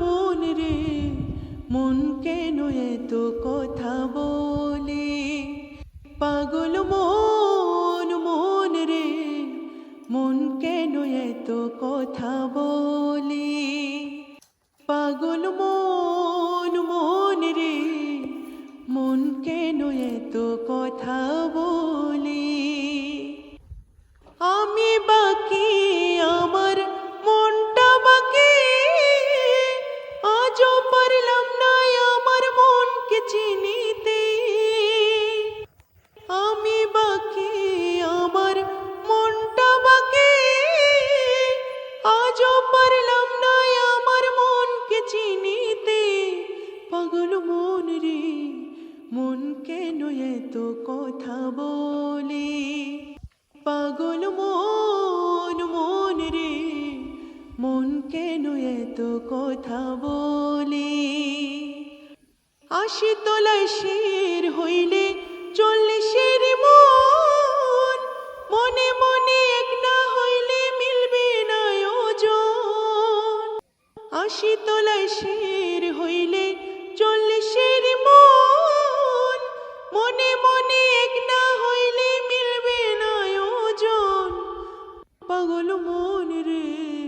মন রে মন কেন এত কথা বলে। পাগল মন মন রে মন কেন এত কথা বলে। পাগল মন মন রে মন কেন এত কথা বলে। আমি বাকি পারলাম না আমার মনকে চিনিতে। আমি বাকি, আমার মনটা বাকি। আজও পারলাম না আমার মনকে চিনিতে। পাগল মন রে, মন কেন এত কথা বলে? পাগল মন কেন এত কথা বলে। আশি তলায় শের হইলে চল্লিশের মন। মনে মনে এক না হইলে মিলবে না ওজন। আশি তলায় শের হইলে চল্লিশের মন। মনে মনে এক না হইলে মিলবে না ওজন। পাগল মন রে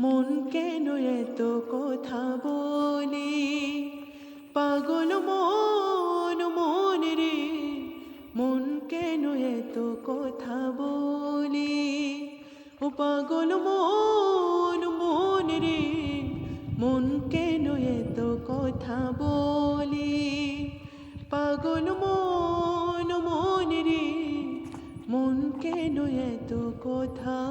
মন কেন এত কথা বলে। পাগল মন মন রে মন কেন এত কথা বলে। ও পাগল মন মন রে মন কেন এত কথা বলে। পাগল মন মন রে মন কেন এত কথা